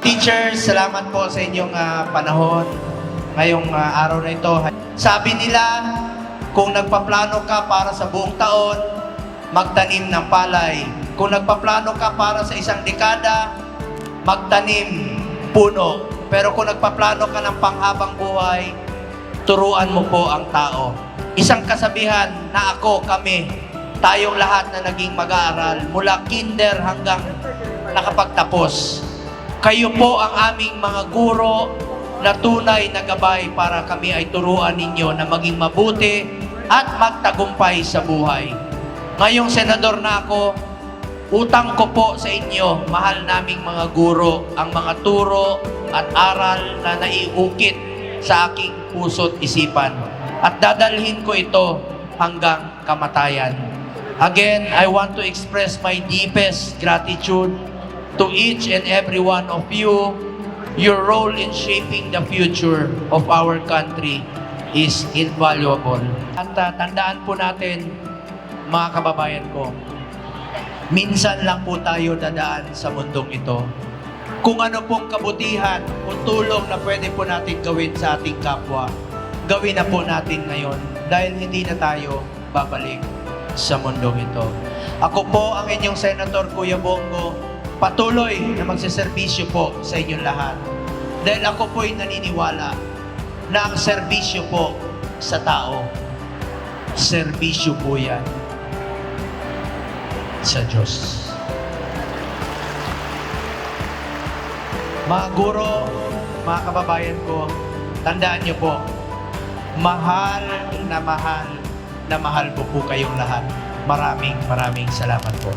teachers, salamat po sa inyong ah, panahon ngayong ah, araw na ito. Sabi nila, kung nagpaplano ka para sa buong taon, magtanim ng palay. Kung nagpaplano ka para sa isang dekada, magtanim puno. Pero kung nagpaplano ka ng panghabang buhay, turuan mo po ang tao. Isang kasabihan na ako, kami, tayong lahat na naging mag-aaral, mula kinder hanggang nakapagtapos. Kayo po ang aming mga guro na tunay na gabay para kami ay turuan ninyo na maging mabuti at magtagumpay sa buhay. Ngayong senador na ako, utang ko po sa inyo, mahal naming mga guro, ang mga turo at aral na naiukit sa aking puso't isipan. At dadalhin ko ito hanggang kamatayan. Again, I want to express my deepest gratitude to each and every one of you. Your role in shaping the future of our country is invaluable. At uh, tandaan po natin, mga kababayan ko, minsan lang po tayo dadaan sa mundong ito. Kung ano pong kabutihan o tulong na pwede po natin gawin sa ating kapwa, gawin na po natin ngayon dahil hindi na tayo babalik sa mundong ito. Ako po ang inyong Senator Kuya Bongo, patuloy na magsiservisyo po sa inyong lahat. Dahil ako po'y naniniwala na ang serbisyo po sa tao, serbisyo po yan sa Diyos. Mga guro, mga kababayan ko, tandaan niyo po, mahal na mahal na mahal ko po kayong lahat. Maraming maraming salamat po.